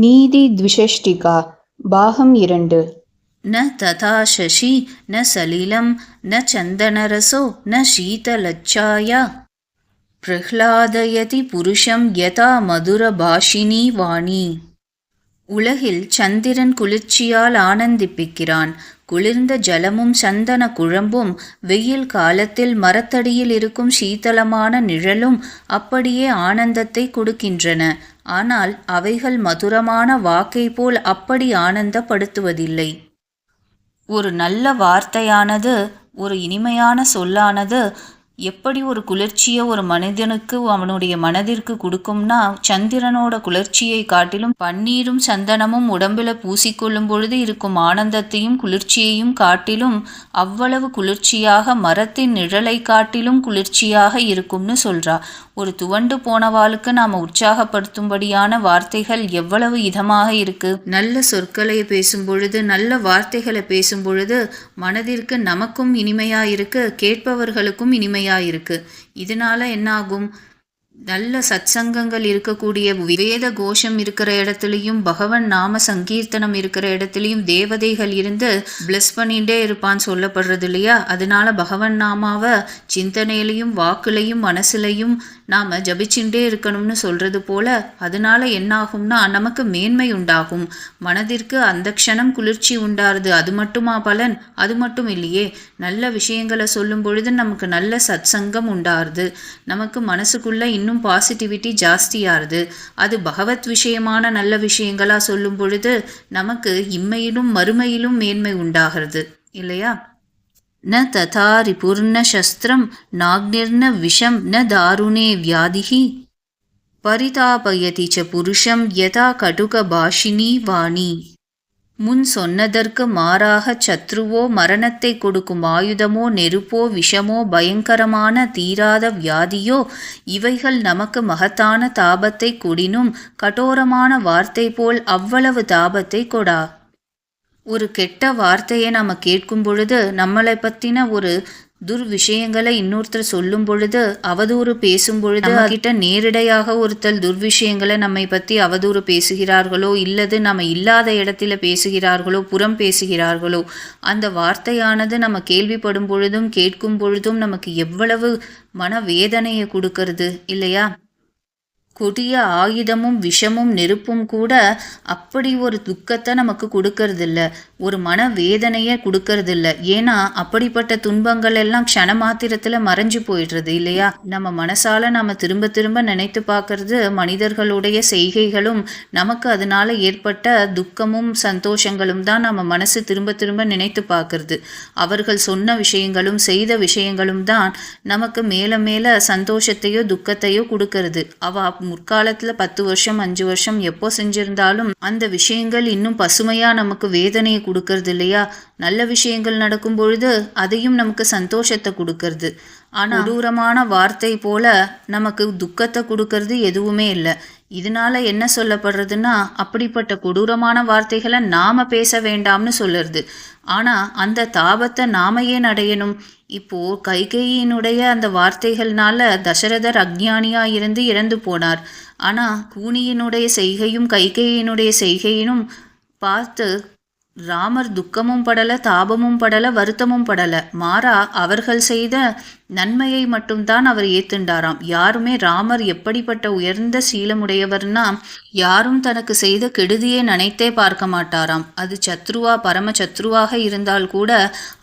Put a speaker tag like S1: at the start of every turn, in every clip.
S1: நீதி த்விஷஷ்டிகா பாகம் இரண்டு.
S2: ந ததா சசி ந சலிலம் ந சந்தனரசோ ந சீதலச்சாயா. பிரஹ்லாதயதி புருஷம் யதா மதுரபாஷினி வாணி. உலகில் சந்திரன் குளிர்ச்சியால் ஆனந்திப்பிக்கிறான். குளிர்ந்த ஜலமும் சந்தன குழம்பும் வெயில் காலத்தில் மரத்தடியில் இருக்கும் சீத்தளமான நிழலும் அப்படியே ஆனந்தத்தை கொடுக்கின்றன. ஆனால் அவைகள் மதுரமான வாக்கை போல் அப்படி ஆனந்தப்படுத்துவதில்லை. ஒரு நல்ல வார்த்தையானது ஒரு இனிமையான சொல்லானது எப்படி ஒரு குளிர்ச்சியை ஒரு மனிதனுக்கு அவனுடைய மனதிற்கு கொடுக்கும்னா சந்திரனோட குளிர்ச்சியை காட்டிலும் பன்னீரும் சந்தனமும் உடம்பில் பூசிக்கொள்ளும் பொழுது இருக்கும் ஆனந்தத்தையும் குளிர்ச்சியையும் காட்டிலும் அவ்வளவு குளிர்ச்சியாக மரத்தின் நிழலை காட்டிலும் குளிர்ச்சியாக இருக்கும்னு சொல்றா. ஒரு துவண்டு போனவாளுக்கு நாம் உற்சாகப்படுத்தும்படியான வார்த்தைகள் எவ்வளவு இதமாக இருக்கு. நல்ல சொற்களை பேசும் பொழுது நல்ல வார்த்தைகளை பேசும் பொழுது மனதிற்கு நமக்கும் இனிமையா இருக்கு கேட்பவர்களுக்கும் இனிமையா இருக்கு. இதனால என்னாகும்? நல்ல சத்சங்கங்கள் இருக்கக்கூடிய வேத கோஷம் இருக்கிற இடத்துலையும் பகவன் நாம சங்கீர்த்தனம் இருக்கிற இடத்துலையும் தேவதைகள் இருந்து பிளஸ் பண்ணிட்டே இருப்பான்னு சொல்லப்படுறது இல்லையா? அதனால பகவன் நாமாவை சிந்தனையிலையும் வாக்குலையும் மனசுலையும் நாம் ஜபிச்சுட்டே இருக்கணும்னு சொல்கிறது போல அதனால என்னாகும்னா நமக்கு மேன்மை உண்டாகும். மனதிற்கு அந்த க்ஷணம் குளிர்ச்சி உண்டாருது. அது மட்டுமா பலன்? அது மட்டும் இல்லையே. நல்ல விஷயங்களை சொல்லும் பொழுது நமக்கு நல்ல சத்சங்கம் உண்டாருது. நமக்கு மனசுக்குள்ள இன்னும் இன்னும் பாசிட்டிவிட்டி ஜாஸ்தியாகுது அது பகவத் விஷயமான நல்ல விஷயங்களாக சொல்லும் பொழுது நமக்கு இம்மையிலும் மறுமையிலும் மேன்மை உண்டாகிறது. இல்லையா? ந ததா ரிபூர்ண சஸ்திரம் நாக்னிர்ன விஷம் ந தாருணே வியாதிகி பரிதாபயதி ச புருஷம் யதா கடுக கடுகபாஷினி வாணி. முன் சொன்னதற்கு மாறாக சத்ருவோ மரணத்தை கொடுக்கும் ஆயுதமோ நெருப்போ விஷமோ பயங்கரமான தீராத வியாதியோ இவைகள் நமக்கு மகத்தான தாபத்தை கொடினும் கடோரமான வார்த்தை போல் அவ்வளவு தாபத்தை கொடா. ஒரு கெட்ட வார்த்தையை நம்ம கேட்கும் பொழுது நம்மளை பற்றின ஒரு துர் விஷயங்களை இன்னொருத்தர் சொல்லும் பொழுது அவதூறு பேசும் பொழுது கிட்ட நேரடியாக ஒருத்தர் துர்விஷயங்களை நம்மை பற்றி அவதூறு பேசுகிறார்களோ இல்லது நம்ம இல்லாத இடத்துல பேசுகிறார்களோ புறம் பேசுகிறார்களோ அந்த வார்த்தையானது நம்ம கேள்விப்படும் பொழுதும் கேட்கும் பொழுதும் நமக்கு எவ்வளவு மனவேதனையை கொடுக்கறது இல்லையா? கொடிய ஆயுதமும் விஷமும் நெருப்பும் கூட அப்படி ஒரு துக்கத்தை நமக்கு கொடுக்கறதில்ல. ஒரு மன வேதனையை கொடுக்கறதில்ல. ஏன்னா அப்படிப்பட்ட துன்பங்கள் எல்லாம் க்ஷண மாத்திரத்தில் மறைஞ்சு போயிடுறது இல்லையா? நம்ம மனசால நம்ம திரும்ப திரும்ப நினைத்து பார்க்கறது மனிதர்களுடைய செய்கைகளும் நமக்கு அதனால ஏற்பட்ட துக்கமும் சந்தோஷங்களும் தான் நம்ம மனசு திரும்ப திரும்ப நினைத்து பார்க்கறது. அவர்கள் சொன்ன விஷயங்களும் செய்த விஷயங்களும் தான் நமக்கு மேல மேல சந்தோஷத்தையோ துக்கத்தையோ கொடுக்கறது. அவ முற்காலத்தில் பத்து வருஷம் அஞ்சு வருஷம் எப்போ செஞ்சிருந்தாலும் அந்த விஷயங்கள் இன்னும் பசுமையாக நமக்கு வேதனையை கொடுக்கறது இல்லையா? நல்ல விஷயங்கள் நடக்கும் பொழுது அதையும் நமக்கு சந்தோஷத்தை கொடுக்கறது. ஆனால் கொடூரமான வார்த்தை போல நமக்கு துக்கத்தை கொடுக்கறது எதுவுமே இல்லை. இதனால என்ன சொல்லப்படுறதுன்னா அப்படிப்பட்ட கொடூரமான வார்த்தைகளை நாம பேச வேண்டாம்னு சொல்லுறது. ஆனால் அந்த தாபத்தை நாம ஏன் அடையணும்? இப்போ கைகையினுடைய அந்த வார்த்தைகள்னால தசரதர் அக்ஞானியா இருந்து இறந்து போனார். ஆனால் கூனியினுடைய செய்கையும் கைகையினுடைய செய்கையினும் பார்த்து ராமர் துக்கமும் படல தாபமும் படல வருத்தமும் படல. மாறா அவர்கள் செய்த நன்மையை மட்டும்தான் அவர் ஏத்துண்டாராம். யாருமே ராமர் எப்படிப்பட்ட உயர்ந்த சீலமுடையவர்னா யாரும் தனக்கு செய்த கெடுதியை நினைத்தே பார்க்க மாட்டாராம். அது சத்ருவா பரம சத்ருவாக இருந்தால் கூட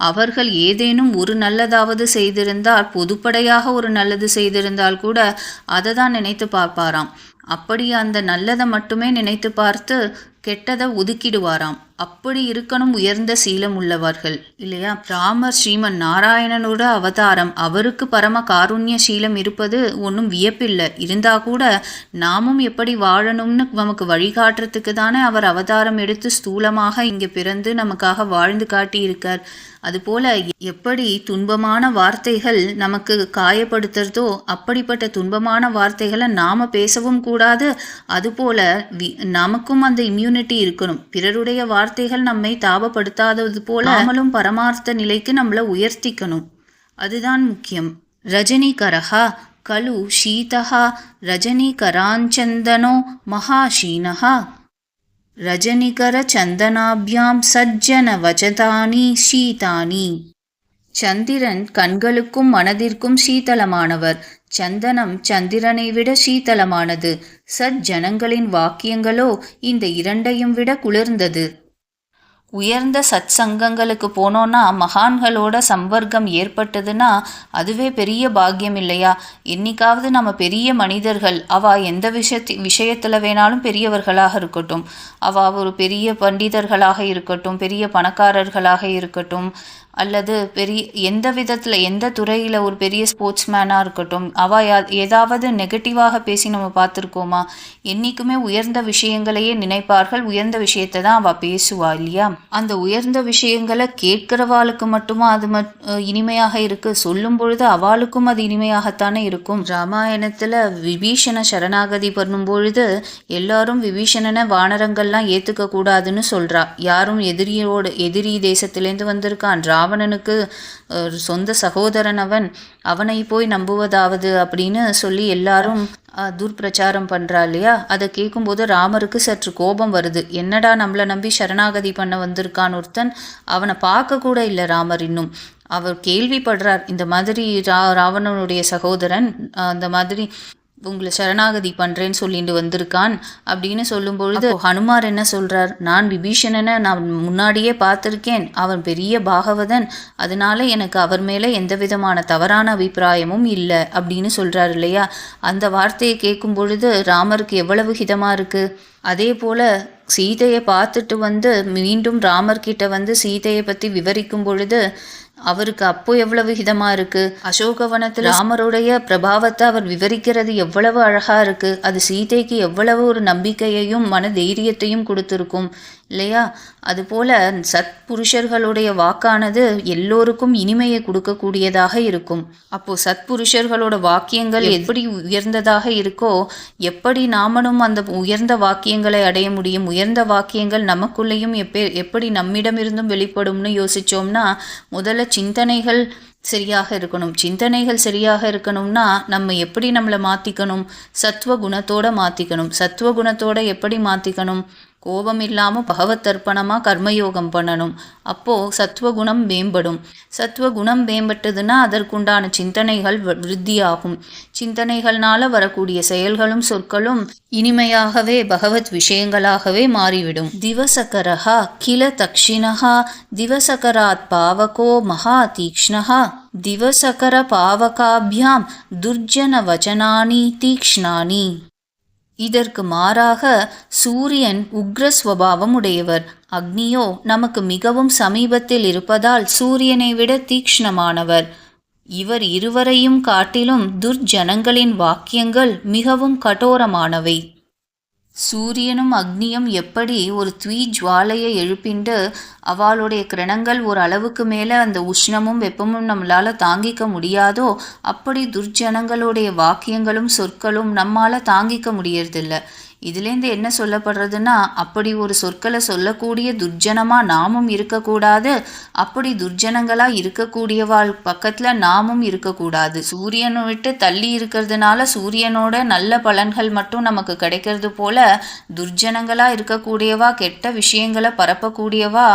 S2: அவர்கள் ஏதேனும் ஒரு நல்லதாவது செய்திருந்தால் பொதுப்படையாக ஒரு நல்லது செய்திருந்தால் கூட அதை தான் நினைத்து பார்ப்பாராம். அப்படி அந்த நல்லதை மட்டுமே நினைத்து பார்த்து கெட்டதை ஒதுக்கிடுவாராம். அப்படி இருக்கணும் உயர்ந்த சீலம் உள்ளவர்கள். இல்லையா? ராமர் ஸ்ரீமன் நாராயணனோட அவதாரம். அவருக்கு பரம காருண்ய சீலம் இருப்பது ஒன்றும் வியப்பில்லை. இருந்தா கூட நாமும் எப்படி வாழணும்னு நமக்கு வழிகாட்டுறதுக்கு தானே அவர் அவதாரம் எடுத்து ஸ்தூலமாக இங்கே பிறந்து நமக்காக வாழ்ந்து காட்டி இருக்கார் அதுபோல எப்படி துன்பமான வார்த்தைகள் நமக்கு காயப்படுத்துறதோ அப்படிப்பட்ட துன்பமான வார்த்தைகளை நாம பேசவும் கூடாது. அதுபோல நமக்கும் அந்த இம்யூனிட்டி இருக்கணும். பிறருடைய வார்த்தைகள் நம்மை தாபப்படுத்தாதது போல நாமளும் பரமார்த்த நிலைக்கு நம்மளை உயர்த்திக்கணும். அதுதான் முக்கியம். ரஜினிகரஹா கலு ஷீதா ரஜினிகராஞ்சந்தனோ மகாஷீனஹா. ரஜனிகர சந்தனாபியாம் சஜ்ஜன வஜதானி சீதானி சந்திரன் கண்களுக்கும் மனதிற்கும் சீதளமானவர். சந்தனம் சந்திரனை விட சீதளமானது. சஜ்ஜனங்களின் வாக்கியங்களோ இந்த இரண்டையும் விட குளிர்ந்தது. உயர்ந்த சத் சங்கங்களுக்கு போனோன்னா மகான்களோட சம்பர்க்கம் ஏற்பட்டதுன்னா அதுவே பெரிய பாக்கியம் இல்லையா? என்னைக்காவது நம்ம பெரிய மனிதர்கள் அவா எந்த விஷயத்தி விஷயத்தில் வேணாலும் பெரியவர்களாக இருக்கட்டும். அவா ஒரு பெரிய பண்டிதர்களாக இருக்கட்டும் பெரிய பணக்காரர்களாக இருக்கட்டும். அல்லது பெரிய எந்த விதத்தில் எந்த துறையில் ஒரு பெரிய ஸ்போர்ட்ஸ்மேனாக இருக்கட்டும் அவ யா- ஏதாவது நெகட்டிவாக பேசி நம்ம பார்த்துருக்கோமா? என்றைக்குமே உயர்ந்த விஷயங்களையே நினைப்பார்கள். உயர்ந்த விஷயத்தை தான் அவள் பேசுவா இல்லையா? அந்த உயர்ந்த விஷயங்களை கேட்கிறவாளுக்கு மட்டுமா அது மட் இனிமையாக இருக்குது சொல்லும் பொழுது அவளுக்கும் அது இனிமையாகத்தானே இருக்கும். ராமாயணத்தில் விபீஷண சரணாகதி பண்ணும் பொழுது எல்லாரும் விபீஷணனை வானரங்கள்லாம் ஏற்றுக்க கூடாதுன்னு சொல்கிறா யாரும் எதிரியோடு எதிரி தேசத்திலேருந்து வந்திருக்கான். ராவணனுக்கு சொந்த சகோதரன் அவன் அவனை போய் நம்புவதாவது அப்படின்னு சொல்லி எல்லாரும் துர்பிரச்சாரம் பண்ணுறா இல்லையா? அதை கேட்கும்போது ராமருக்கு சற்று கோபம் வருது. என்னடா நம்மளை நம்பி சரணாகதி பண்ண வந்திருக்கான் ஒருத்தன் அவனை பார்க்க கூட இல்லை ராமர் இன்னும். அவர் கேள்விப்படுறார் இந்த மாதிரி ரா ராவணனுடைய சகோதரன் அந்த மாதிரி உங்களை சரணாகதி பண்ணுறேன்னு சொல்லிட்டு வந்திருக்கான் அப்படின்னு சொல்லும்பொழுது ஹனுமார் என்ன சொல்கிறார் நான் விபீஷணனை நான் முன்னாடியே பார்த்துருக்கேன். அவன் பெரிய பாகவதன். அதனால எனக்கு அவர் மேலே எந்த விதமான தவறான அபிப்பிராயமும் இல்லை அப்படின்னு சொல்கிறார் இல்லையா? அந்த வார்த்தையை கேட்கும் பொழுது ராமருக்கு எவ்வளவு ஹிதமாக இருக்குது அதே போல் சீதையை பார்த்துட்டு வந்து மீண்டும் ராமர்கிட்ட வந்து சீதையை பற்றி விவரிக்கும் பொழுது அவருக்கு அப்போ எவ்வளவு ஹிதமா இருக்கு? அசோகவனத்தில் ராமருடைய பிரபாவத்தை அவர் விவரிக்கிறது எவ்வளவு அழகா இருக்கு? அது சீதைக்கு எவ்வளவு ஒரு நம்பிக்கையையும் மன தைரியத்தையும் கொடுத்துருக்கும். இல்லையா? அதுபோல சத்புருஷர்களுடைய வாக்கானது எல்லோருக்கும் இனிமையை கொடுக்கக்கூடியதாக இருக்கும். அப்போ சத்புருஷர்களோட வாக்கியங்கள் எப்படி உயர்ந்ததாக இருக்கோ எப்படி நாமளும் அந்த உயர்ந்த வாக்கியங்களை அடைய முடியும் உயர்ந்த வாக்கியங்கள் நமக்குள்ளேயும் எப்ப எப்படி நம்மிடமிருந்தும் வெளிப்படும்னு யோசிச்சோம்னா முதல்ல சிந்தனைகள் சரியாக இருக்கணும். சிந்தனைகள் சரியாக இருக்கணும்னா நம்ம எப்படி நம்மளை மாற்றிக்கணும் சத்துவ குணத்தோட மாற்றிக்கணும் சத்துவ குணத்தோட எப்படி மாற்றிக்கணும் கோபம் இல்லாமல் பகவத்தர்ப்பணமாக கர்மயோகம் பண்ணணும். அப்போது சத்வகுணம் மேம்படும். சத்வகுணம் மேம்பட்டதுன்னா அதற்குண்டான சிந்தனைகள் விருத்தியாகும். சிந்தனைகள்னால வரக்கூடிய செயல்களும் சொற்களும் இனிமையாகவே பகவத் விஷயங்களாகவே மாறிவிடும். திவசகரஹா கில தக்ஷிணஹா திவசகராத் பாவகோ மகா தீக்ஷ்ணஹா திவசகர பாவகாபியாம் துர்ஜன வச்சனானி தீக்ஷ்ணானி. இதற்கு மாறாக சூரியன் உக்ரஸ்வபாவம் உடையவர் அக்னியோ நமக்கு மிகவும் சமீபத்தில் இருப்பதால் சூரியனை விட தீக்ஷ்ணமானவர். இவர் இருவரையும் காட்டிலும் துர்ஜனங்களின் வாக்கியங்கள் மிகவும் கடோரமானவை சூரியனும் அக்னியும் எப்படி ஒரு தீ ஜுவாலையை எழுப்பிண்டு அவளுடைய கிரணங்கள் ஒரு அளவுக்கு மேலே அந்த உஷ்ணமும் வெப்பமும் நம்மளால் தாங்கிக்க முடியாதோ அப்படி துர்ஜனங்களுடைய வாக்கியங்களும் சொற்களும் நம்மால் தாங்கிக்க முடியறதில்ல. இதுலேருந்து என்ன சொல்லப்படுறதுன்னா அப்படி ஒரு சொற்களை சொல்லக்கூடிய துர்ஜனமாக நாமும் இருக்கக்கூடாது அப்படி துர்ஜனங்களாக இருக்கக்கூடியவாள் பக்கத்தில் நாமும் இருக்கக்கூடாது. சூரியனை விட்டு தள்ளி இருக்கிறதுனால சூரியனோட நல்ல பலன்கள் மட்டும் நமக்கு கிடைக்கிறது போல துர்ஜனங்களாக இருக்கக்கூடியவா கெட்ட விஷயங்களை பரப்பக்கூடியவா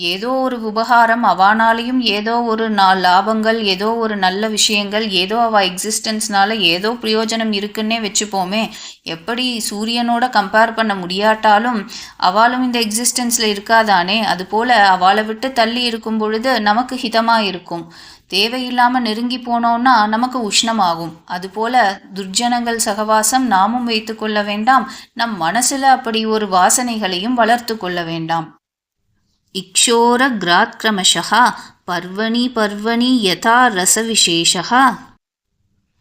S2: ஏதோ ஒரு உபகாரம் அவானாலையும் ஏதோ ஒரு நாள் லாபங்கள் ஏதோ ஒரு நல்ல விஷயங்கள் ஏதோ அவ எக்ஸிஸ்டன்ஸ்னால ஏதோ பிரயோஜனம் இருக்குன்னே வச்சுப்போமே. எப்படி சூரியனோட கம்பேர் பண்ண முடியாட்டாலும் அவளும் இந்த எக்ஸிஸ்டன்ஸில் இருக்காதானே? அதுபோல அவளை விட்டு தள்ளி இருக்கும் பொழுது நமக்கு ஹிதமாக இருக்கும். தேவையில்லாமல் நெருங்கி போனோம்னா நமக்கு உஷ்ணமாகும். அதுபோல துர்ஜனங்கள் சகவாசம் நாமும் வைத்துக்கொள்ள வேண்டாம். நம் மனசில் அப்படி ஒரு வாசனைகளையும் வளர்த்து கொள்ள வேண்டாம். इक्षोरग्रात्क्रमशः पर्वणि पर्वणि यथा रसविशेषः।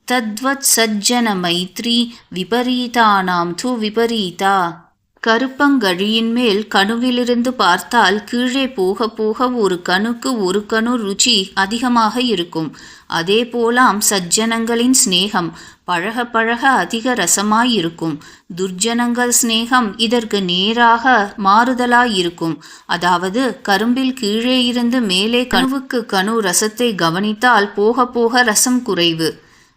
S2: तद्वत्सज्जनमैत्री विपरीतानां तु विपरीता। கருப்பங்கழியின் மேல் கணுவிலிருந்து பார்த்தால் கீழே போக போக ஒரு கணுக்கு ஒரு கணு ருச்சி அதிகமாக இருக்கும். அதே போலாம் சஜ்ஜனங்களின் சிநேகம் பழக பழக அதிக ரசமாயிருக்கும். துர்ஜனங்கள் சிநேகம் இதற்கு நேராக மாறுதலாயிருக்கும். அதாவது கரும்பில் கீழே இருந்து மேலே கணுவுக்கு கணு ரசத்தை கவனித்தால் போக போக ரசம் குறைவு.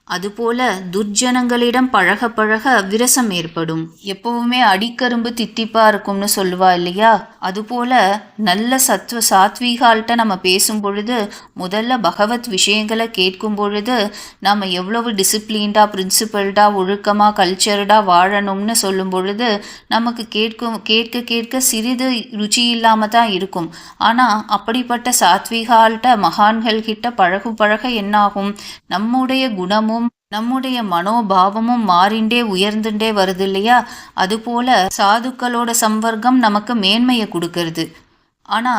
S2: அதுபோல துர்ஜனங்களிடம் பழக பழக விரசம் ஏற்படும். எப்பவுமே அடிக்கரும்பு தித்திப்பா இருக்கும்னு சொல்லுவா இல்லையா? அதுபோல நல்ல சத்வ சாத்வீகால்கிட்ட நம்ம பேசும் பொழுது முதல்ல பகவத் விஷயங்களை கேட்கும் பொழுது நம்ம எவ்வளவு டிசிப்ளின்டா பிரின்சிபல்டா ஒழுக்கமா கல்ச்சர்டா வாழணும்னு சொல்லும் பொழுது நமக்கு கேட்கும் கேட்க கேட்க சிறிது ருச்சி இல்லாம தான் இருக்கும். ஆனா அப்படிப்பட்ட சாத்வீகால்கிட்ட மகான்கள் கிட்ட பழகு பழக என்னாகும்? நம்முடைய குணமும் நம்முடைய மனோபாவமும் மாறிண்டே உயர்ந்துட்டே வருது இல்லையா அதுபோல சாதுக்களோட சம்பர்க்கம் நமக்கு மேன்மையை கொடுக்கறது. ஆனா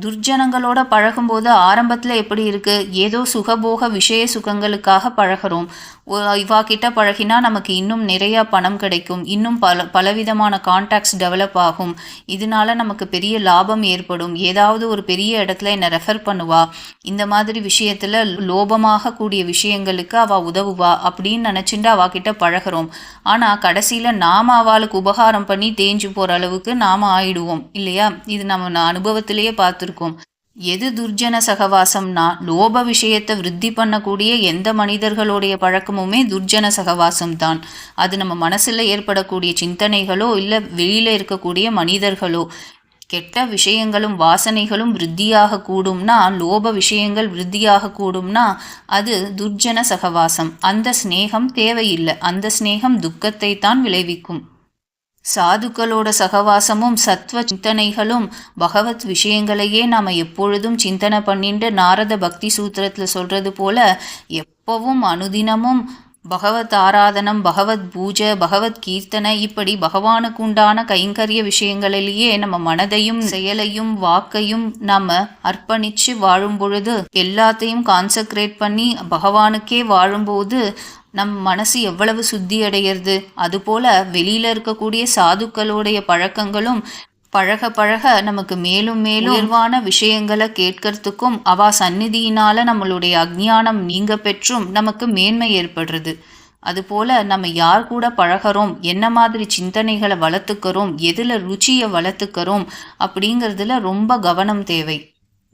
S2: துர்ஜனங்களோட பழகும்போது ஆரம்பத்தில் எப்படி இருக்கு? ஏதோ சுகபோக விஷய சுகங்களுக்காக பழகிறோம். இவா கிட்ட பழகினா நமக்கு இன்னும் நிறையா பணம் கிடைக்கும். இன்னும் பல பலவிதமான கான்டாக்ட்ஸ் டெவலப் ஆகும். இதனால நமக்கு பெரிய லாபம் ஏற்படும். ஏதாவது ஒரு பெரிய இடத்துல என்னை ரெஃபர் பண்ணுவா. இந்த மாதிரி விஷயத்தில் லோபமாக கூடிய விஷயங்களுக்கு அவள் உதவுவா அப்படின்னு நினச்சிட்டு அவா கிட்ட பழகிறோம். ஆனால் கடைசியில் நாம அவளுக்கு உபகாரம் பண்ணி தேஞ்சு போகிற அளவுக்கு நாம ஆயிடுவோம். இல்லையா? இது நம்ம அனுபவத்திலேயே பார்த்துருக்கோம். எது துர்ஜன சகவாசம்னா லோப விஷயத்தை விருத்தி பண்ணக்கூடிய எந்த மனிதர்களுடைய பழக்கமுமே துர்ஜன சகவாசம் தான் அது நம்ம மனசில் ஏற்படக்கூடிய சிந்தனைகளோ இல்லை வெளியில் இருக்கக்கூடிய மனிதர்களோ கெட்ட விஷயங்களும் வாசனைகளும் விருத்தியாக கூடும்னா லோப விஷயங்கள் விருத்தியாக கூடும்னா அது துர்ஜன சகவாசம். அந்த சிநேகம் தேவையில்லை. அந்த ஸ்நேகம் துக்கத்தை தான் விளைவிக்கும். சாதுக்களோட சகவாசமும் சத்வ சிந்தனைகளும் பகவத் விஷயங்களையே நாம் எப்பொழுதும் சிந்தனை பண்ணிட்டு நாரத பக்தி சூத்திரத்தில் சொல்றது போல எப்பவும் அனுதினமும் பகவத் ஆராதனம் பகவத் பூஜை பகவத் கீர்த்தனை இப்படி பகவானுக்கு உண்டான கைங்கரிய விஷயங்களிலேயே நம்ம மனதையும் செயலையும் வாக்கையும் நம்ம அர்ப்பணித்து வாழும் பொழுது எல்லாத்தையும் கான்சென்ட்ரேட் பண்ணி பகவானுக்கே வாழும்போது நம் மனசு எவ்வளவு சுத்தி அடைகிறது அதுபோல வெளியில இருக்கக்கூடிய சாதுக்களுடைய பழக்கங்களும் பழக பழக நமக்கு மேலும் மேலும் உயர்வான விஷயங்களை கேட்கறதுக்கும் அவா சந்நிதியினால நம்மளுடைய அஜ்ஞானம் நீங்க பெற்றும் நமக்கு மேன்மை ஏற்படுறது. அதுபோல நம்ம யார் கூட பழகுறோம்? என்ன மாதிரி சிந்தனைகளை வளர்த்துக்கிறோம்? எதில் ருச்சியை வளர்த்துக்கிறோம்? அப்படிங்கிறதுல ரொம்ப கவனம் தேவை.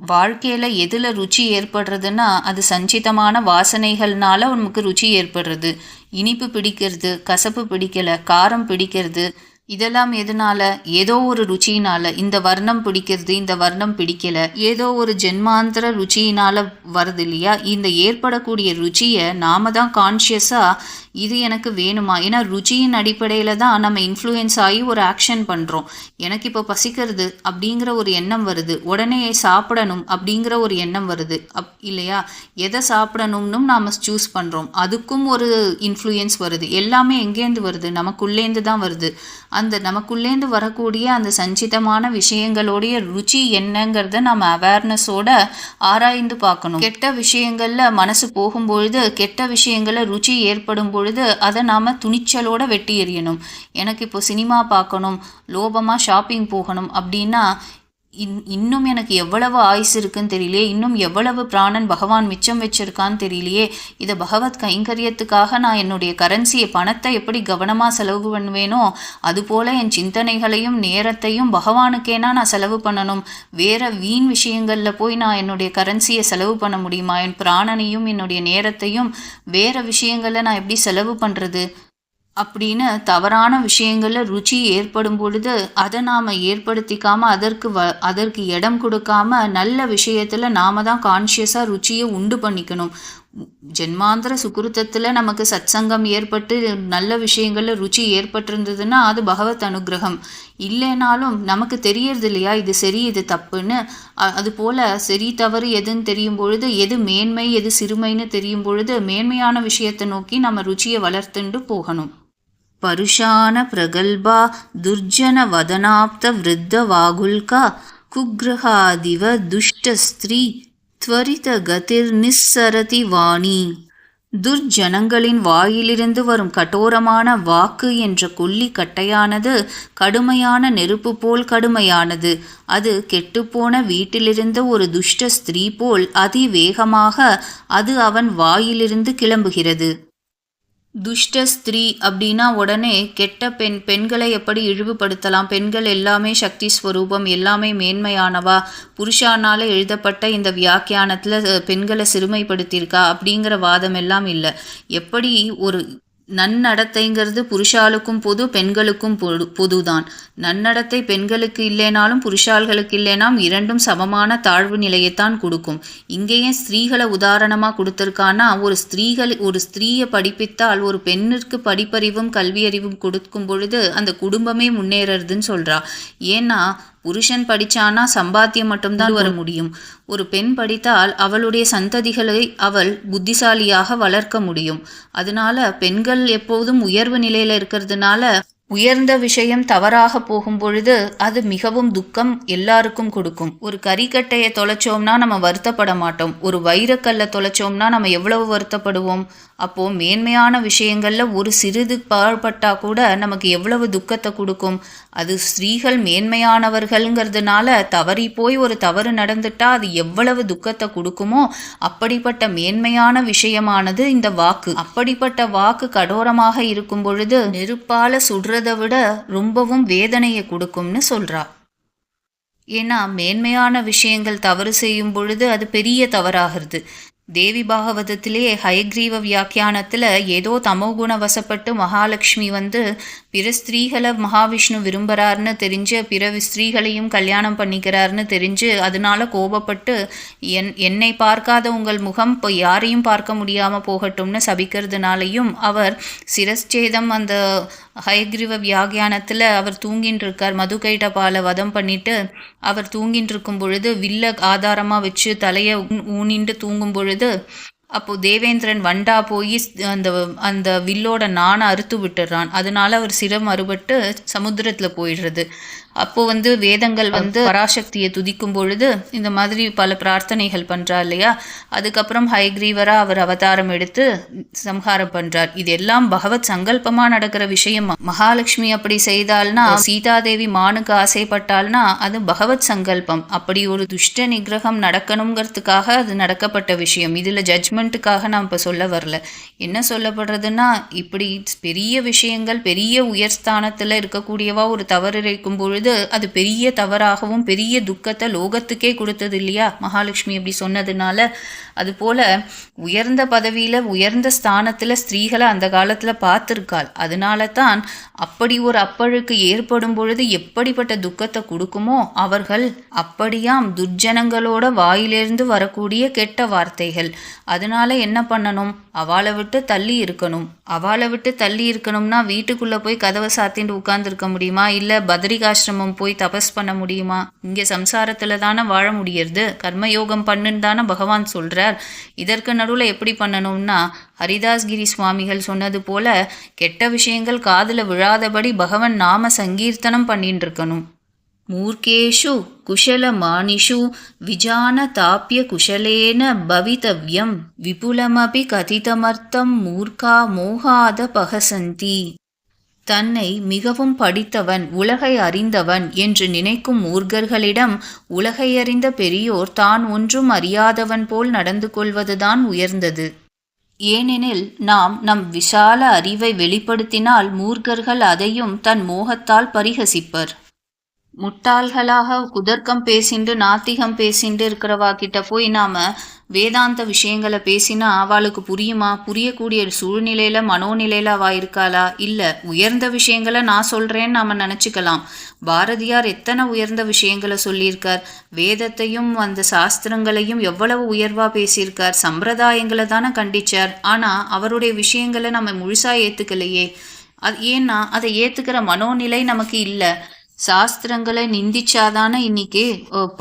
S2: வாழ்க்கையில் எதில் ருச்சி ஏற்படுறதுன்னா அது சஞ்சிதமான வாசனைகள்னால நமக்கு ருச்சி ஏற்படுறது. இனிப்பு பிடிக்கிறது கசப்பு பிடிக்கலை காரம் பிடிக்கிறது இதெல்லாம் எதனால? ஏதோ ஒரு ருச்சியினால. இந்த வர்ணம் பிடிக்கிறது இந்த வர்ணம் பிடிக்கல. ஏதோ ஒரு ஜென்மாந்திர ருச்சியினால வருது இல்லையா இந்த ஏற்படக்கூடிய ருச்சியை நாம தான் கான்ஷியஸாக இது எனக்கு வேணுமா? ஏன்னா ருச்சியின் அடிப்படையில தான் நம்ம இன்ஃப்ளூயன்ஸ் ஆகி ஒரு ஆக்ஷன் பண்றோம். எனக்கு இப்போ பசிக்கிறது அப்படிங்கிற ஒரு எண்ணம் வருது. உடனே சாப்பிடணும் அப்படிங்கிற ஒரு எண்ணம் வருது. அப் இல்லையா? எதை சாப்பிடணும்னு நாம சூஸ் பண்றோம். அதுக்கும் ஒரு இன்ஃப்ளூயன்ஸ் வருது. எல்லாமே எங்கேருந்து வருது? நமக்குள்ளேந்து தான் வருது. அந்த நமக்குள்ளேந்து வரக்கூடிய அந்த சஞ்சிதமான விஷயங்களுடைய ருச்சி என்னங்கிறத நம்ம அவேர்னஸோட ஆராய்ந்து பார்க்கணும். கெட்ட விஷயங்கள்ல மனசு போகும்பொழுது கெட்ட விஷயங்கள ருச்சி ஏற்படும் பொழுது அதை நாம துணிச்சலோட வெட்டி எறியணும். எனக்கு இப்போ சினிமா பார்க்கணும் லோபமா ஷாப்பிங் போகணும் அப்படின்னா இன் இன்னும் எனக்கு எவ்வளவு ஆயுசு இருக்குன்னு தெரியலையே இன்னும் எவ்வளவு பிராணன் பகவான் மிச்சம் வச்சிருக்கான்னு தெரியலையே இதை பகவத் கைங்கரியத்துக்காக நான் என்னுடைய கரன்சியை பணத்தை எப்படி கவனமாக செலவு பண்ணுவேனோ அதுபோல என் சிந்தனைகளையும் நேரத்தையும் பகவானுக்கேனா நான் செலவு பண்ணணும். வேற வீண் விஷயங்களில் போய் நான் என்னுடைய கரன்சியை செலவு பண்ண முடியுமா? என் பிராணனையும் என்னுடைய நேரத்தையும் வேற விஷயங்களில் நான் எப்படி செலவு பண்ணுறது அப்படின்னு தவறான விஷயங்களில் ருச்சி ஏற்படும் பொழுது அதை நாம் ஏற்படுத்திக்காம அதற்கு வ அதற்கு இடம் கொடுக்காம நல்ல விஷயத்தில் நாம தான் கான்ஷியஸாக ருச்சியை உண்டு பண்ணிக்கணும். ஜென்மாந்திர சுக்குருத்தத்தில் நமக்கு சத்சங்கம் ஏற்பட்டு நல்ல விஷயங்களில் ருச்சி ஏற்பட்டிருந்ததுன்னா அது பகவத் அனுகிரகம். இல்லைனாலும் நமக்கு தெரியறது இல்லையா இது சரி இது தப்புன்னு? அது போல் சரி தவறு எதுன்னு தெரியும் பொழுது எது மேன்மை எது சிறுமைன்னு தெரியும் பொழுது மேன்மையான விஷயத்தை நோக்கி நம்ம ருச்சியை வளர்த்துண்டு போகணும். பருஷான ಪರುಷಾನ ಪ್ರಗಲ್ಭಾ ದುರ್ಜನ ವದನಾಪ್ತ ವೃದ್ಧವಾಗುಲ್ಕ ಕುಗ್ರಹಾದಿವ துஷ்டஸ்திரீ த்வரித கதிர்நிஸ்ஸரதி வாணி. துர்ஜனங்களின் வாயிலிருந்து வரும் கடோரமான வாக்கு என்ற கொல்லி கட்டையானது கடுமையான நெருப்பு போல் கடுமையானது. அது கெட்டுப்போன வீட்டிலிருந்து ஒரு துஷ்ட ஸ்திரீ போல் அதிவேகமாக அது அவன் வாயிலிருந்து கிளம்புகிறது. துஷ்ட ஸ்திரீ அப்படின்னா உடனே கெட்ட பெண் பெண்களை எப்படி இழிவுபடுத்தலாம்? பெண்கள் எல்லாமே சக்தி ஸ்வரூபம் எல்லாமே மேன்மையானவா? புருஷானால் எழுதப்பட்ட இந்த வியாக்கியானத்தில் பெண்களை சிறுமைப்படுத்தியிருக்கா அப்படிங்கிற வாதம் எல்லாம் இல்லை. எப்படி ஒரு நன்னடத்தைங்கிறது புருஷாளுக்கும் பொது பெண்களுக்கும் பொது பொதுதான். நன்னடத்தை பெண்களுக்கு இல்லைனாலும் புருஷாள்களுக்கு இல்லைனாலும் இரண்டும் சமமான தாழ்வு நிலையைத்தான் கொடுக்கும். இங்கேயும் ஸ்திரீகளை உதாரணமாக கொடுத்துருக்கான்னா ஒரு ஸ்திரீகள் ஒரு ஸ்திரீயை படிப்பித்தால் ஒரு பெண்ணிற்கு படிப்பறிவும் கல்வியறிவும் கொடுக்கும் பொழுது அந்த குடும்பமே முன்னேறதுன்னு சொல்கிறா ஏன்னா புருஷன் படிச்சானா சம்பாத்தியம் மட்டும்தான் வர முடியும். ஒரு பெண் படித்தால் அவளுடைய சந்ததிகளை அவள் புத்திசாலியாக வளர்க்க முடியும். அதனால பெண்கள் எப்போதும் உயர்வு நிலையில இருக்கிறதுனால உயர்ந்த விஷயம் தவறாக போகும் பொழுது அது மிகவும் துக்கம் எல்லாருக்கும் கொடுக்கும். ஒரு கறிக்கட்டையை தொலைச்சோம்னா நம்ம வருத்தப்பட மாட்டோம். ஒரு வைரக்கல்லை தொலைச்சோம்னா நம்ம எவ்வளவு வருத்தப்படுவோம்? அப்போது மேன்மையான விஷயங்களில் ஒரு சிறிது பாழ்பட்டா கூட நமக்கு எவ்வளவு துக்கத்தை கொடுக்கும்? அது ஸ்திரீகள் மேன்மையானவர்கள்ங்கிறதுனால தவறி போய் ஒரு தவறு நடந்துட்டால் அது எவ்வளவு துக்கத்தை கொடுக்குமோ அப்படிப்பட்ட மேன்மையான விஷயமானது இந்த வாக்கு. அப்படிப்பட்ட வாக்கு கடோரமாக இருக்கும் பொழுது நெருப்பால் சுடுறதை விட ரொம்பவும் வேதனையை கொடுக்கும்னு சொல்கிறா ஏன்னா மேன்மையான விஷயங்கள் தவறு செய்யும் பொழுது அது பெரிய தவறாகிறது. தேவி பாகவதத்திலே ஹயக்ரீவ வியாக்கியானத்தில் ஏதோ தமோகுண வசப்பட்டு மகாலட்சுமி வந்து பிற ஸ்திரீகளை மகாவிஷ்ணு விரும்புகிறாருன்னு தெரிஞ்சு பிற ஸ்திரீகளையும் கல்யாணம் பண்ணிக்கிறாருன்னு தெரிஞ்சு அதனால கோபப்பட்டு என் என்னை பார்க்காத உங்கள் முகம் இப்போ யாரையும் பார்க்க முடியாமல் போகட்டும்னு சபிக்கிறதுனாலையும் அவர் சிரஸ்சேதம் அந்த ஹயக்ரீவ வியாகியானத்தில் அவர் தூங்கின்னு இருக்கார் மதுகைட்டபாலை வதம் பண்ணிட்டு அவர் தூங்கின்னு இருக்கும் பொழுது வில்ல ஆதாரமாக வச்சு தலையை ஊனிண்டு தூங்கும் பொழுது அப்போது தேவேந்திரன் வண்டா போய் அந்த அந்த வில்லோட நானை அறுத்து விட்டுறான். அதனால அவர் சிரம் அறுபட்டு சமுத்திரத்தில் போயிடுறது. அப்போ வந்து வேதங்கள் வந்து பராசக்தியை துதிக்கும் பொழுது இந்த மாதிரி பல பிரார்த்தனைகள் பண்றா இல்லையா? அதுக்கப்புறம் ஹைக்ரீவரா அவர் அவதாரம் எடுத்து சம்ஹாரம் பண்றார். இது எல்லாம் பகவத் சங்கல்பமா நடக்கிற விஷயம். மகாலட்சுமி அப்படி செய்தால்னா சீதாதேவி மானுக்கு ஆசைப்பட்டால்னா அது பகவத் சங்கல்பம். அப்படி ஒரு துஷ்ட நிகிரகம் நடக்கணுங்கிறதுக்காக அது நடக்கப்பட்ட விஷயம். இதுல ஜட்ஜ்மெண்ட்டுக்காக நான் இப்ப சொல்ல வரல. என்ன சொல்லப்படுறதுன்னா இப்படி பெரிய விஷயங்கள் பெரிய உயர்ஸ்தானத்துல இருக்கக்கூடியவா ஒரு தவறு இருக்கும் பொழுது அது பெரிய தவறாகவும் பெரிய துக்கத்தை லோகத்துக்கே கொடுத்தது இல்லையா? மகாலட்சுமி அப்படி சொன்னதுனால அதுபோல உயர்ந்த பதவியில் உயர்ந்த ஸ்தானத்தில் ஸ்திரீகளை அந்த காலத்தில் பார்த்துருக்காள். அதனால தான் அப்படி ஒரு அப்பழுக்கு ஏற்படும் பொழுது எப்படிப்பட்ட துக்கத்தை கொடுக்குமோ அவர்கள் அப்படியாம் துர்ஜனங்களோட வாயிலிருந்து வரக்கூடிய கெட்ட வார்த்தைகள். அதனால என்ன பண்ணணும்? அவளை விட்டு தள்ளி இருக்கணும். அவளை விட்டு தள்ளி இருக்கணும்னா வீட்டுக்குள்ளே போய் கதவை சாத்திட்டு உட்கார்ந்துருக்க முடியுமா? இல்லை பத்ரிகாசிரமம் போய் தபஸ் பண்ண முடியுமா? இங்கே சம்சாரத்தில் தானே வாழ முடியறது. கர்மயோகம் பண்ணுன்னு தானே பகவான் சொல்கிறார் இதற்கு நடுவில் எப்படி பண்ணணும்னா ஹரிதாஸ்கிரி சுவாமிகள் சொன்னது போல கெட்ட விஷயங்கள் காதில் விழாதபடி பகவன் நாம சங்கீர்த்தனம் பண்ணிட்டு இருக்கணும் மூர்க்கேஷு குஷலமானிஷு விஜானதாப்யகுஷலேன பவிதவ்யம் விபுலமபி கதிதமர்த்தம் மூர்க்கா மோகாத பகசந்தி. தன்னை மிகவும் படித்தவன் உலகை அறிந்தவன் என்று நினைக்கும் மூர்க்கர்களிடம் உலகை அறிந்த பெரியோர் தான் ஒன்றும் அறியாதவன் போல் நடந்து கொள்வதுதான் உயர்ந்தது. ஏனெனில் நாம் நம் விசால அறிவை வெளிப்படுத்தினால் மூர்க்கர்கள் அதையும் தன் மோகத்தால் பரிகசிப்பர். முட்டாள்களாக குதர்க்கம் பேசிண்டு நாத்திகம் பேசிண்டு இருக்கிறவா கிட்ட போய் நாம வேதாந்த விஷயங்களை பேசினா அவளுக்கு புரியுமா? புரியக்கூடிய சூழ்நிலையில மனோநிலையில அவ இருக்காளா இல்ல உயர்ந்த விஷயங்களை நான் சொல்றேன்னு நாம நினைச்சுக்கலாம். பாரதியார் எத்தனை உயர்ந்த விஷயங்களை சொல்லியிருக்கார்? வேதத்தையும் அந்த சாஸ்திரங்களையும் எவ்வளவு உயர்வா பேசியிருக்கார்? சம்பிரதாயங்களை தானே கண்டிச்சார். ஆனா அவருடைய விஷயங்களை நம்ம முழுசா ஏத்துக்கலையே. அது ஏன்னா அதை ஏத்துக்கிற மனோநிலை நமக்கு இல்லை. சாஸ்திரங்களை நிந்திச்சாதானே இன்னைக்கு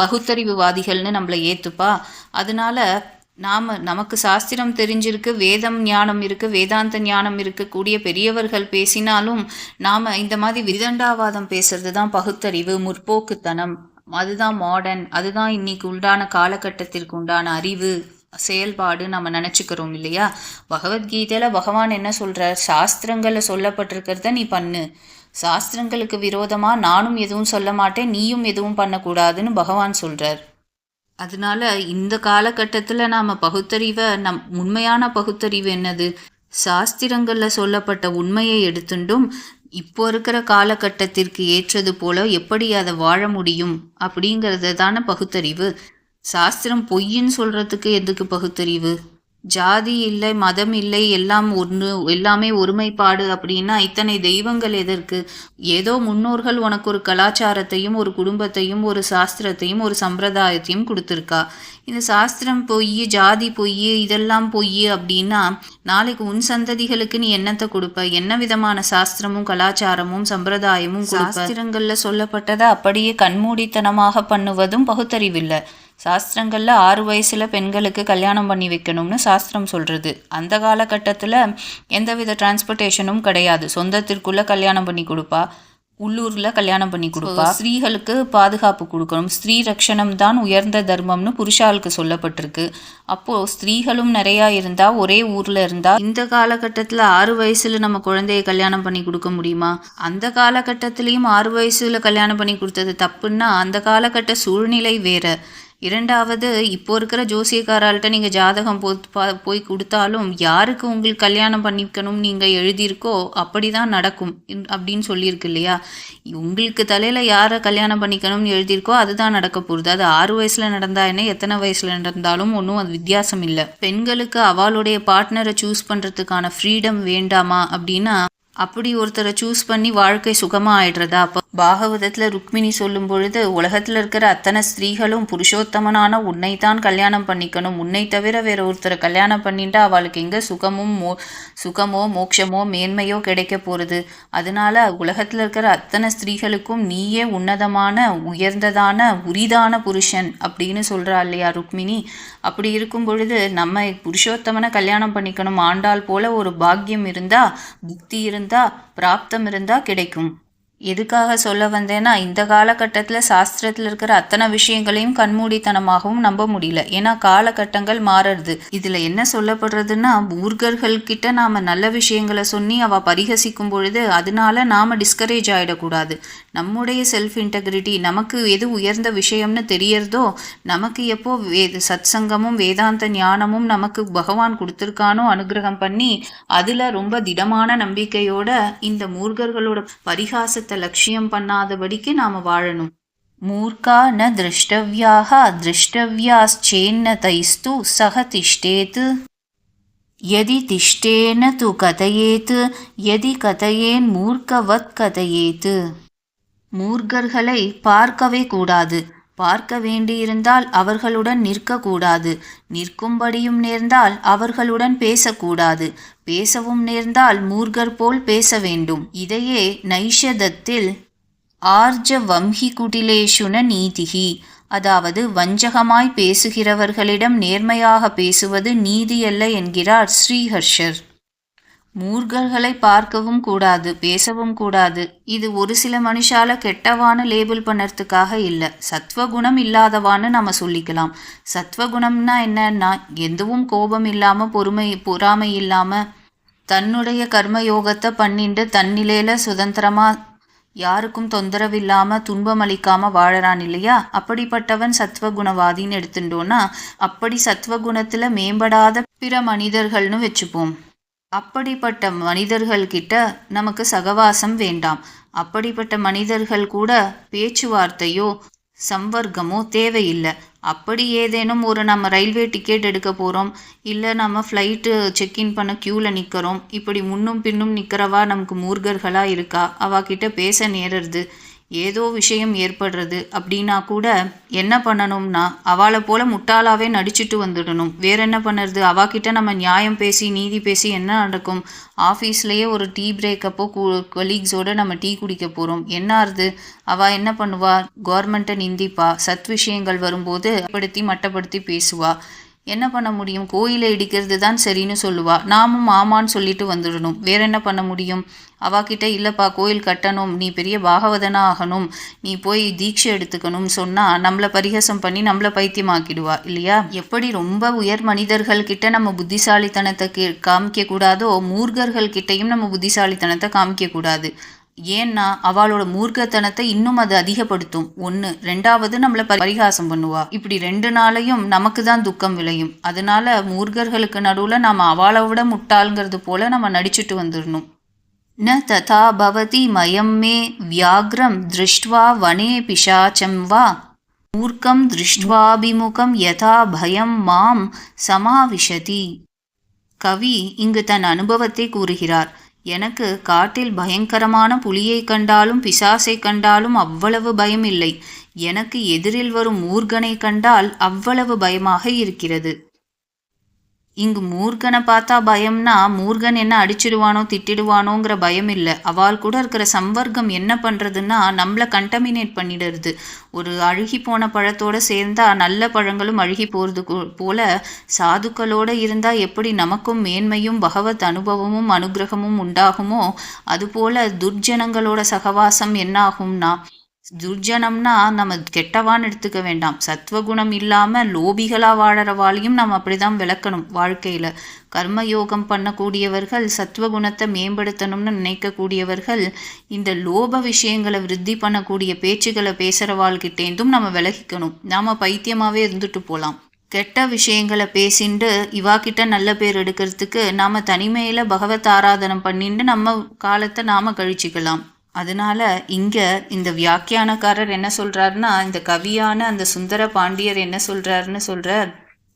S2: பகுத்தறிவுவாதிகள்னு நம்மளை ஏத்துப்பா. அதனால நாம நமக்கு சாஸ்திரம் தெரிஞ்சிருக்கு வேதம் ஞானம் இருக்கு வேதாந்த ஞானம் இருக்கக்கூடிய பெரியவர்கள் பேசினாலும் நாம இந்த மாதிரி விதண்டாவாதம் பேசுறது தான் பகுத்தறிவு முற்போக்குத்தனம். அதுதான் மாடர்ன் அதுதான் இன்னைக்கு உண்டான காலகட்டத்திற்கு உண்டான அறிவு செயல்பாடு நம்ம நினச்சிக்கிறோம் இல்லையா? பகவத்கீதையில் பகவான் என்ன சொல்கிறார் சாஸ்திரங்களில் சொல்லப்பட்டிருக்கிறத நீ பண்ணு. சாஸ்திரங்களுக்கு விரோதமாக நானும் எதுவும் சொல்ல மாட்டேன் நீயும் எதுவும் பண்ணக்கூடாதுன்னு பகவான் சொல்கிறார் அதனால இந்த காலகட்டத்தில் நாம் பகுத்தறிவை நம் உண்மையான பகுத்தறிவு என்னது? சாஸ்திரங்களில் சொல்லப்பட்ட உண்மையை எடுத்துண்டும் இப்போ இருக்கிற காலகட்டத்திற்கு ஏற்றது போல எப்படி அதை வாழ முடியும் அப்படிங்கிறது தானே பகுத்தறிவு. சாஸ்திரம் பொய்ன்னு சொல்கிறதுக்கு எதுக்கு பகுத்தறிவு? ஜாதி இல்லை மதம் இல்லை எல்லாம் ஒன்று எல்லாமே ஒருமைப்பாடு அப்படின்னா இத்தனை தெய்வங்கள் எதற்கு? ஏதோ முன்னோர்கள் உனக்கு ஒரு கலாச்சாரத்தையும் ஒரு குடும்பத்தையும் ஒரு சாஸ்திரத்தையும் ஒரு சம்பிரதாயத்தையும் கொடுத்துருக்கா. இந்த சாஸ்திரம் பொய் ஜாதி பொய் இதெல்லாம் பொய் அப்படின்னா நாளைக்கு உன் சந்ததிகளுக்கு நீ என்னத்தை கொடுப்ப? என்ன விதமான சாஸ்திரமும் கலாச்சாரமும் சம்பிரதாயமும் சாஸ்திரங்கள்ல சொல்லப்பட்டதை அப்படியே கண்மூடித்தனமாக பண்ணுவதும் பகுத்தறிவில்லை. சாஸ்திரங்களில் ஆறு வயசில் பெண்களுக்கு கல்யாணம் பண்ணி வைக்கணும்னு சாஸ்திரம் சொல்கிறது அந்த காலகட்டத்தில் எந்தவித டிரான்ஸ்போர்ட்டேஷனும் கிடையாது. சொந்தத்திற்குள்ளே கல்யாணம் பண்ணி கொடுப்பா. உள்ளூரில் கல்யாணம் பண்ணி கொடுப்பா. ஸ்திரீகளுக்கு பாதுகாப்பு கொடுக்கணும். ஸ்திரீ ரக்ஷணம் தான் உயர்ந்த தர்மம்னு புருஷாளுக்கு சொல்லப்பட்டிருக்கு. அப்போது ஸ்திரீகளும் நிறையா இருந்தால் ஒரே ஊரில் இருந்தால் இந்த காலகட்டத்தில் ஆறு வயசில் நம்ம குழந்தைய கல்யாணம் பண்ணி கொடுக்க முடியுமா? அந்த காலகட்டத்திலையும் ஆறு வயசில் கல்யாணம் பண்ணி கொடுத்தது தப்புன்னா அந்த காலகட்ட சூழ்நிலை வேற. இரண்டாவது இப்போ இருக்கிற ஜோசியக்காரால்கிட்ட நீங்கள் ஜாதகம் போ போய் கொடுத்தாலும் யாருக்கு உங்களுக்கு கல்யாணம் பண்ணிக்கணும் நீங்கள் எழுதியிருக்கோ அப்படி தான் நடக்கும் இன்- அப்படின்னு சொல்லியிருக்கு இல்லையா? உங்களுக்கு தலையில் யாரை கல்யாணம் பண்ணிக்கணும்னு எழுதியிருக்கோ அதுதான் நடக்க போகுது. அது ஆறு வயசில் நடந்தா என்ன எத்தனை வயசில் நடந்தாலும் ஒன்றும் அது வித்தியாசம் இல்லை. பெண்களுக்கு அவளுடைய பார்ட்னரை சூஸ் பண்ணுறதுக்கான ஃப்ரீடம் வேண்டாமா அப்படின்னா அப்படி ஒருத்தரை சூஸ் பண்ணி வாழ்க்கை சுகமாக ஆயிடுறதா? அப்போ பாகவதத்தில் ருக்மிணி சொல்லும் பொழுது உலகத்தில் இருக்கிற அத்தனை ஸ்திரீகளும் புருஷோத்தமனான உன்னைத்தான் கல்யாணம் பண்ணிக்கணும். உன்னை தவிர வேற ஒருத்தரை கல்யாணம் பண்ணிட்டு அவளுக்கு எங்கே சுகமும் மோ சுகமோ மோட்சமோ மேன்மையோ கிடைக்க போகிறது அதனால உலகத்தில் இருக்கிற அத்தனை ஸ்திரீகளுக்கும் நீயே உன்னதமான உயர்ந்ததான உரிதான புருஷன் அப்படின்னு சொல்கிறா இல்லையா ருக்மிணி. அப்படி இருக்கும் பொழுது நம்ம புருஷோத்தமனை கல்யாணம் பண்ணிக்கணும். ஆண்டாள் போல ஒரு பாக்கியம் இருந்தால் புக்தி இருந்தால் பிராப்தம் இருந்தால் கிடைக்கும். எதுக்காக சொல்ல வந்தேன்னா இந்த காலகட்டத்தில் சாஸ்திரத்தில் இருக்கிற அத்தனை விஷயங்களையும் கண்மூடித்தனமாகவும் நம்ப முடியல. ஏன்னா காலகட்டங்கள் மாறுறது. இதில் என்ன சொல்லப்படுறதுன்னா ஊர்கர்கள் கிட்ட நாம் நல்ல விஷயங்களை சொல்லி அவள் பரிகசிக்கும் பொழுது அதனால நாம் டிஸ்கரேஜ் ஆகிடக்கூடாது நம்முடைய செல்ஃப் இன்டெகிரிட்டி நமக்கு எது உயர்ந்த விஷயம்னு தெரியறதோ நமக்கு எப்போ வேத சத்சங்கமும் வேதாந்த ஞானமும் நமக்கு பகவான் கொடுத்துருக்கானோ அனுகிரகம் பண்ணி அதில் ரொம்ப திடமான நம்பிக்கையோட இந்த மூர்கர்களோட பரிகாசத்தை லட்சியம் பண்ணாதபடிக்கு நாம் வாழணும் மூர்க்கா ந திருஷ்டவியாக திருஷ்டவியாச்சேன்ன தைஸ்து சக திஷ்டேத் यदि तिष्ठेन तु कथयेत् यदि कथयेन् மூர்க்கவத் கதையேத்து மூர்க்கர்களை பார்க்கவே கூடாது. பார்க்க வேண்டியிருந்தால் அவர்களுடன் நிற்கக்கூடாது. நிற்கும்படியும் நேர்ந்தால் அவர்களுடன் பேசக்கூடாது. பேசவும் நேர்ந்தால் மூர்கர் போல் பேச வேண்டும். இதையே நைஷதத்தில் ஆர்ஜ வம்ஹி குடிலேஷுன நீதிகி அதாவது வஞ்சகமாய் பேசுகிறவர்களிடம் நேர்மையாக பேசுவது நீதியல்ல என்கிறார் ஸ்ரீஹர்ஷர். மூர்க்கர்களை பார்க்கவும் கூடாது பேசவும் கூடாது. இது ஒரு சில மனுஷால கெட்டவான லேபிள் பண்ணறதுக்காக இல்லை. சத்வகுணம் இல்லாதவான்னு நம்ம சொல்லிக்கலாம். சத்வகுணம்னா என்னன்னா எதுவும் கோபம் இல்லாமல் பொறுமை பொறாமை இல்லாமல் தன்னுடைய கர்மயோகத்தை பண்ணிண்டு தன்னிலையில சுதந்திரமா யாருக்கும் தொந்தரவு இல்லாமல் துன்பம் அளிக்காமல் வாழறான் இல்லையா? அப்படிப்பட்டவன் சத்வகுணவாதின்னு எடுத்துட்டோன்னா அப்படி சத்வகுணத்தில் மேம்படாத பிற மனிதர்கள்னு வச்சுப்போம். அப்படிப்பட்ட மனிதர்கள் கிட்ட நமக்கு சகவாசம் வேண்டாம். அப்படிப்பட்ட மனிதர்கள் கூட பேச்சுவார்த்தையோ சம்பர்க்கமோ தேவையில்லை. அப்படி ஏதேனும் ஒரு நம்ம ரயில்வே டிக்கெட் எடுக்க போகிறோம் இல்லை நம்ம ஃப்ளைட்டு செக்இன் பண்ண க்யூவில் நிற்கிறோம் இப்படி முன்னும் பின்னும் நிற்கிறவா நமக்கு மூர்கர்களாக இருக்கா? அவகிட்ட பேச நேருறது ஏதோ விஷயம் ஏற்படுறது அப்படின்னா கூட என்ன பண்ணணும்னா அவளை போல முட்டாளாவே நடிச்சுட்டு வந்துடணும். வேற என்ன பண்ணுறது? அவாக்கிட்ட நம்ம நியாயம் பேசி நீதி பேசி என்ன நடக்கும்? ஆஃபீஸ்லேயே ஒரு டீ பிரேக்கப்போ கொலீக்ஸோட நம்ம டீ குடிக்க போகிறோம் என்ன ஆறுது? அவள் என்ன பண்ணுவா? கவர்மெண்ட்டை நிந்திப்பா. சத் விஷயங்கள் வரும்போது படுத்தி மட்டப்படுத்தி பேசுவா. என்ன பண்ண முடியும்? கோயிலை இடிக்கிறது தான் சரின்னு சொல்லுவா. நாமும் ஆமான்னு சொல்லிட்டு வந்துடணும். வேற என்ன பண்ண முடியும்? அவாக்கிட்ட இல்லைப்பா கோயில் கட்டணும். நீ பெரிய பாகவதனா ஆகணும். நீ போய் தீட்சை எடுத்துக்கணும். சொன்னா நம்மளை பரிகாசம் பண்ணி நம்மளை பைத்தியமாக்கிடுவா இல்லையா? எப்படி ரொம்ப உயர் மனிதர்கள் கிட்ட நம்ம புத்திசாலித்தனத்தை கே- காமிக்க கூடாதோ மூர்க்கர்கள் கிட்டையும் நம்ம புத்திசாலித்தனத்தை காமிக்க கூடாது ஏன்னா அவளோட மூர்க்கத்தனத்தை இன்னும் அது அதிகப்படுத்தும். ஒன்று ரெண்டாவது நம்மளை பரிகாசம் பண்ணுவா. இப்படி ரெண்டு நாளையும் நமக்கு தான் துக்கம் விளையும். அதனால மூர்க்கர்களுக்கு நடுவில் நாம் அவளை விட முட்டாளுங்கிறது போல நம்ம நடிச்சுட்டு வந்துடணும் ந ததா பவதி மயம் மே வியாகிரம் திருஷ்டுவா வனே பிஷாச்சம் வா. மூர்க்கம் திருஷ்டுவாபிமுகம் யதா பயம் மாம் சமாவிஷதி. கவி இங்கு தன் அனுபவத்தை கூறுகிறார். எனக்கு காட்டில் பயங்கரமான புலியை கண்டாலும் பிசாசை கண்டாலும் அவ்வளவு பயம் இல்லை எனக்கு எதிரில் வரும் மூர்கனை கண்டால் அவ்வளவு பயமாக இருக்கிறது. இங்கு மூர்கனை பார்த்தா பயம்னா மூர்கன் என்ன அடிச்சிடுவானோ திட்டிடுவானோங்கிற பயம் இல்லை அவள் கூட இருக்கிற சம்பர்க்கம் என்ன பண்ணுறதுன்னா நம்மளை கண்டமினேட் பண்ணிடுறது. ஒரு அழுகி போன பழத்தோட சேர்ந்தா நல்ல பழங்களும் அழுகி போகிறது போல சாதுக்களோட இருந்தால் எப்படி நமக்கும் மேன்மையும் பகவத் அனுபவமும் அனுகிரகமும் உண்டாகுமோ அதுபோல துர்ஜனங்களோட சகவாசம் என்ன ஆகும்னா துர்ஜனம்னா நம்ம கெட்டவான்னு எடுத்துக்க வேண்டாம். சத்வகுணம் இல்லாமல் லோபிகளாக வாழறவாளையும் நம்ம அப்படிதான் விளக்கணும் வாழ்க்கையில். கர்மயோகம் பண்ணக்கூடியவர்கள் சத்வகுணத்தை மேம்படுத்தணும்னு நினைக்கக்கூடியவர்கள் இந்த லோப விஷயங்களை விருத்தி பண்ணக்கூடிய பேச்சுகளை பேசுகிறவாள்கிட்டேந்தும் நம்ம விலகிக்கணும். நாம் பைத்தியமாகவே இருந்துட்டு போகலாம் கெட்ட விஷயங்களை பேசிண்டு இவா கிட்ட நல்ல பேர் எடுக்கிறதுக்கு நாம் தனிமையில் பகவத் ஆராதனம் பண்ணிட்டு நம்ம காலத்தை நாம் கழிச்சிக்கலாம். அதனால இங்கே இந்த வியாக்கியானக்காரர் என்ன சொல்கிறாருன்னா இந்த கவியான அந்த சுந்தர பாண்டியர் என்ன சொல்கிறாருன்னு சொல்கிறார்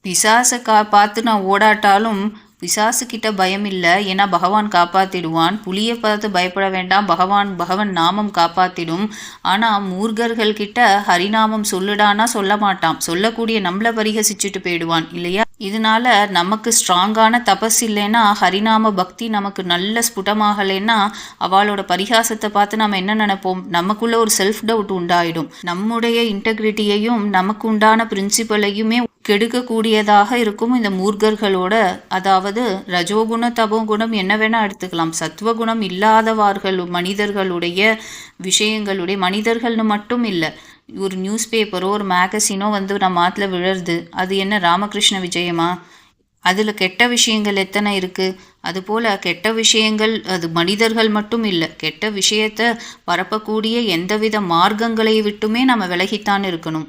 S2: பிசாசை கா பார்த்து நான் ஓடாட்டாலும் பிசாசுக்கிட்ட பயம் இல்லை ஏன்னா பகவான் காப்பாத்திடுவான். புலியை பார்த்து பயப்பட வேண்டாம். பகவான் பகவான் நாமம் காப்பாத்திடும். ஆனால் மூர்கர்கள்கிட்ட ஹரிநாமம் சொல்லுடானா சொல்ல மாட்டான். சொல்லக்கூடிய நம்மளை பரிகசிச்சுட்டு போயிடுவான். இல்லையா? இதனால நமக்கு ஸ்ட்ராங்கான தபஸ் இல்லைன்னா ஹரிநாம பக்தி நமக்கு நல்ல ஸ்புடமாகலைன்னா அவளோட பரிகாசத்தை பார்த்து நம்ம என்ன நினைப்போம்? நமக்குள்ள ஒரு செல்ஃப் டவுட் உண்டாயிடும். நம்முடைய இன்டெகிரிட்டியையும் நமக்கு உண்டான பிரின்சிபலையுமே கெடுக்கக்கூடியதாக இருக்கும் இந்த மூர்கர்களோட. அதாவது ரஜோகுண தபோகுணம் என்ன வேணா எடுத்துக்கலாம். சத்துவகுணம் இல்லாதவார்கள் மனிதர்களுடைய விஷயங்களுடைய மனிதர்கள்னு மட்டும் இல்லை. ஒரு நியூஸ் பேப்பரோ ஒரு மேகசினோ வந்து நம்ம ஆற்றுல விழருது அது என்ன ராமகிருஷ்ண விஜயமா? அதில் கெட்ட விஷயங்கள் எத்தனை இருக்குது அதுபோல் கெட்ட விஷயங்கள் அது மனிதர்கள் மட்டும் இல்லை கெட்ட விஷயத்தை பரப்பக்கூடிய எந்தவித மார்க்கங்களை விட்டுமே நம்ம விலகித்தான் இருக்கணும்.